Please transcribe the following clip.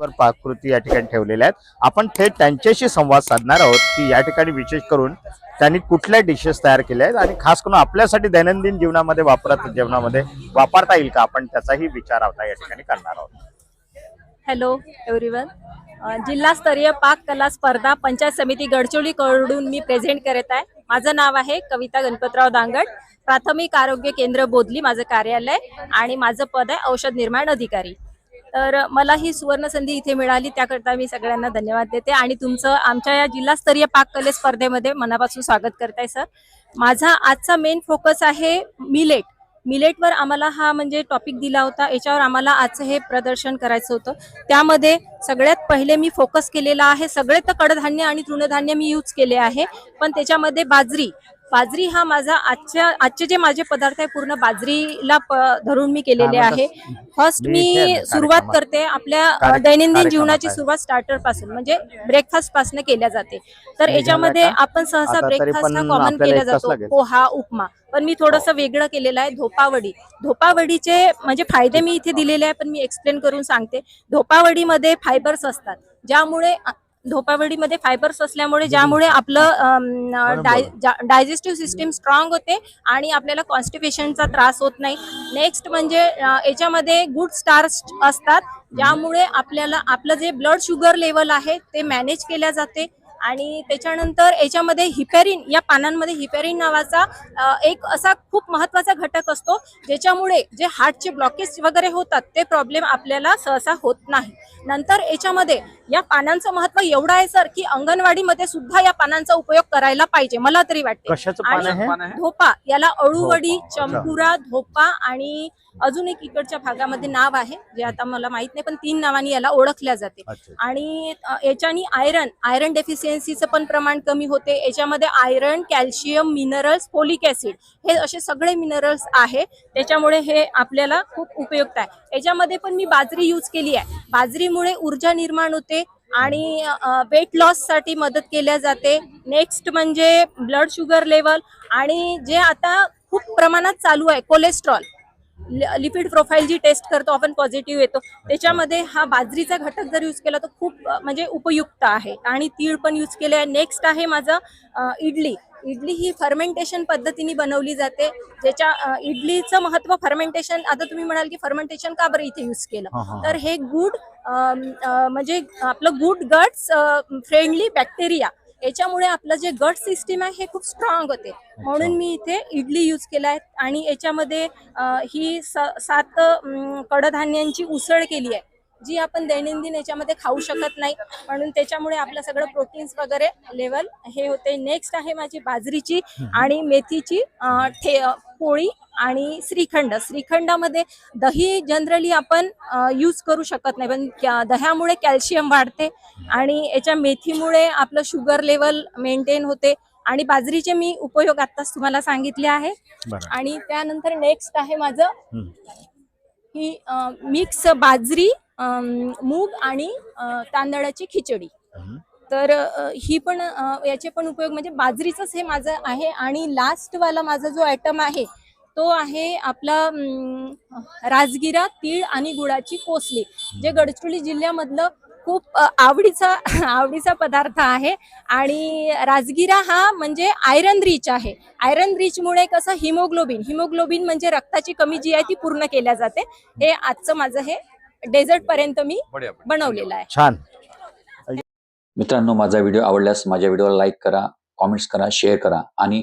वर पाककृती या ठिकाणी ठेवलेल्या आहेत. आपण थेट त्यांच्याशी संवाद साधणार आहोत की या ठिकाणी विशेष करून त्यांनी कुठल्या डिशेस तयार केल्या आहेत आणि खास करून आपल्यासाठी दैनंदिन जीवनामध्ये वापरत जेवणामध्ये वापरता येईल का? आपण त्याचाही विचार आता या ठिकाणी करणार आहोत. हॅलो एव्हरीवन जिल्हास्तरीय पाक कला स्पर्धा पंचायत समिती गडचोली कडून मी प्रेझेंट करत आहे. माझं नाव आहे कविता गणपतराव दांगड. प्राथमिक आरोग्य केंद्र बोधली माझं कार्यालय. आणि माझं पद आहे औषध निर्माण अधिकारी. तर मला ही सुवर्ण संधी इथे मिळाली. त्याकरता मी सगळ्यांना धन्यवाद देते. आणि तुमचं आमच्या या जिल्हास्तरीय पाककले स्पर्धेमध्ये मनापासून स्वागत करताय सर. माझा आजचा मेन फोकस आहे मिलेट मिलेटवर आम्हाला हा म्हणजे टॉपिक दिला होता. याच्यावर आम्हाला आजचं हे प्रदर्शन करायचं होतं. त्यामध्ये सगळ्यात पहिले मी फोकस केलेला आहे. सगळे तर कडधान्य आणि तृणधान्य मी यूज केले आहे. पण त्याच्यामध्ये बाजरी. बाजरी हा माझा आजच्या आजचे जे माझे पदार्थ आहे पूर्ण बाजरीला धरून मी केलेले आहे फर्स्ट मी सुरुवात. करते आपल्या दैनंदिन जीवनाची. सुरुवात स्टार्टरपासून म्हणजे ब्रेकफास्टपासून केल्या जाते तर याच्यामध्ये? आपण सहसा ब्रेकफास्ट हा कॉमन केला जातो. पोहा उपमा पण मी थोडस वेगळं केलेलं आहे धोपावडी धोपावडीचे म्हणजे फायदे मी इथे दिलेले आहे पण मी एक्सप्लेन करून सांगते धोपावडीमध्ये फायबर्स असतात ज्यामुळे धोपावडीमध्ये फायबर्स असल्यामुळे ज्यामुळे आपलं डायजेस्टिव्ह सिस्टीम स्ट्रॉंग होते आणि आपल्याला कॉन्स्टिपेशनचा त्रास होत नाही. नेक्स्ट म्हणजे याच्यामध्ये गुड स्टार्स असतात. ज्यामुळे आपल्याला आपलं जे ब्लड शुगर लेवल आहे ते मॅनेज केल्या जाते. आणि त्याच्यानंतर याच्यामध्ये हिपॅरिन या पानांमध्ये हिपॅरिन नावाचा एक असा खूप महत्त्वाचा घटक असतो ज्याच्यामुळे जे हार्टचे ब्लॉकेज वगैरे होतात ते प्रॉब्लेम आपल्याला सहसा होत नाही. नंतर याच्यामध्ये या पानांचं महत्त्व एवढं आहे सर की अंगणवाडीमध्ये सुद्धा या पानांचा उपयोग करायला पाहिजे मला तरी वाटते. कशाचं पान आणि आहे? धोपा याला अळूवडी. चंपुरा धोपा आणि अजून एक इकडच्या भागामध्ये नाव आहे जे आता मला माहीत नाही पण तीन नावांनी याला ओळखल्या जाते. आणि याच्यानी आयरन आयरन डेफिशियन्सीचं पण प्रमाण कमी होते. याच्यामध्ये iron calcium minerals folic acid हे असे सगळे मिनरल्स आहे. त्याच्यामुळे हे आपल्याला खूप उपयुक्त आहे. याच्यामध्ये पण मी बाजरी यूज केली आहे. बाजरीमुळे ऊर्जा निर्माण होते आणि वेट लॉससाठी मदत केल्या जाते. नेक्स्ट म्हणजे ब्लड शुगर लेवल आणि जे आता खूप प्रमाणात चालू आहे कोलेस्ट्रॉल लिपिड प्रोफाईल जी टेस्ट करतो आपण पॉझिटिव्ह येतो. त्याच्यामध्ये हा बाजरीचा घटक जर यूज केला तर खूप म्हणजे उपयुक्त आहे. आणि तीळ पण यूज केले आहे. नेक्स्ट आहे माझं इडली. इडली ही फर्मेंटेशन पद्धतीने बनवली जाते. ज्याच्या इडलीचं महत्त्व फर्मेंटेशन आता तुम्ही म्हणाल की फर्मेंटेशन का बरं इथे यूज केलं? तर हे गुड म्हणजे आपलं गुड गट्स फ्रेंडली बॅक्टेरिया याच्यामुळे आपलं जे गट सिस्टीम आहे हे खूप स्ट्रॉंग होते. म्हणून मी इथे इडली यूज केला आहे आणि याच्यामध्ये ही स- सात कडधान्यांची उसळ केली आहे जी आपण दैनंदिन याच्यामध्ये खाऊ शकत नाही. म्हणून त्याच्यामुळे आपलं सगळं प्रोटीन्स वगैरे लेवल हे होते. नेक्स्ट आहे माझी बाजरीची आणि मेथीची ठे पोळी आणि श्रीखंड. श्रीखंडामध्ये दही जनरली आपण यूज करू शकत नाही. पण दह्यामुळे कॅल्शियम वाढते आणि याच्या मेथीमुळे आपलं शुगर लेवल मेंटेन होते. आणि बाजरीचे मी उपयोग आत्ताच तुम्हाला सांगितले आहे. आणि त्यानंतर नेक्स्ट आहे माझं. ही मिक्स बाजरी मूग आणि तांदळाची खिचडी. तर ही पण याचे पण उपयोग म्हणजे बाजरीचंच हे माझं आहे. आणि लास्ट वाला माझा जो आयटम आहे तो आहे आपला राजगिरा तीळ आणि गुळाची कोसली जे गडचिरोली जिल्ह्यामधलं खूप आवडीचा आवडीचा पदार्थ आहे. आणि राजगिरा हा म्हणजे आयरन रिच आहे. आयरन रिच मुळे कसं हिमोग्लोबिन हिमोग्लोबिन म्हणजे रक्ताची कमी जी आहे ती पूर्ण केल्या जाते. हे आजचं माझं हे डेझर्ट पर्यंत मी बनवलेलं आहे. छान. मित्रांनो माझा व्हिडिओ आवडल्यास माझ्या व्हिडिओला लाईक करा कॉमेंट्स करा शेअर करा आणि